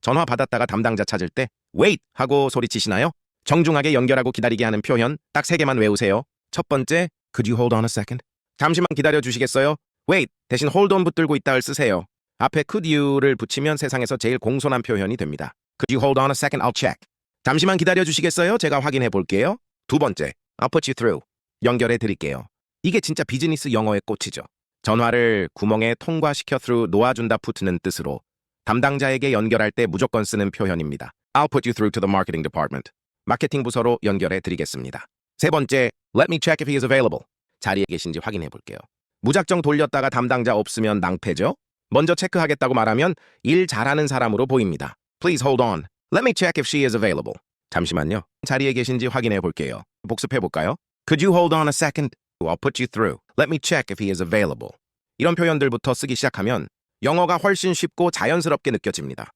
전화 받았다가 담당자 찾을 때 wait 하고 소리치시나요? 정중하게 연결하고 기다리게 하는 표현 딱 세 개만 외우세요. 첫 번째, could you hold on a second? 잠시만 기다려 주시겠어요? wait 대신 hold on 붙들고 있다를 쓰세요. 앞에 could you를 붙이면 세상에서 제일 공손한 표현이 됩니다. could you hold on a second? I'll check. 잠시만 기다려 주시겠어요? 제가 확인해 볼게요. 두 번째, I'll put you through. 연결해 드릴게요. 이게 진짜 비즈니스 영어의 꽃이죠. 전화를 구멍에 통과시켜 through 놓아준다 푸트는 뜻으로 담당자에게 연결할 때 무조건 쓰는 표현입니다. I'll put you through to the marketing department. 마케팅 부서로 연결해 드리겠습니다. 세 번째, let me check if he is available. 자리에 계신지 확인해 볼게요. 무작정 돌렸다가 담당자 없으면 낭패죠? 먼저 체크하겠다고 말하면 일 잘하는 사람으로 보입니다. Please hold on. Let me check if she is available. 잠시만요. 자리에 계신지 확인해 볼게요. 복습해 볼까요? Could you hold on a second? I'll put you through. Let me check if he is available. 이런 표현들부터 쓰기 시작하면 영어가 훨씬 쉽고 자연스럽게 느껴집니다.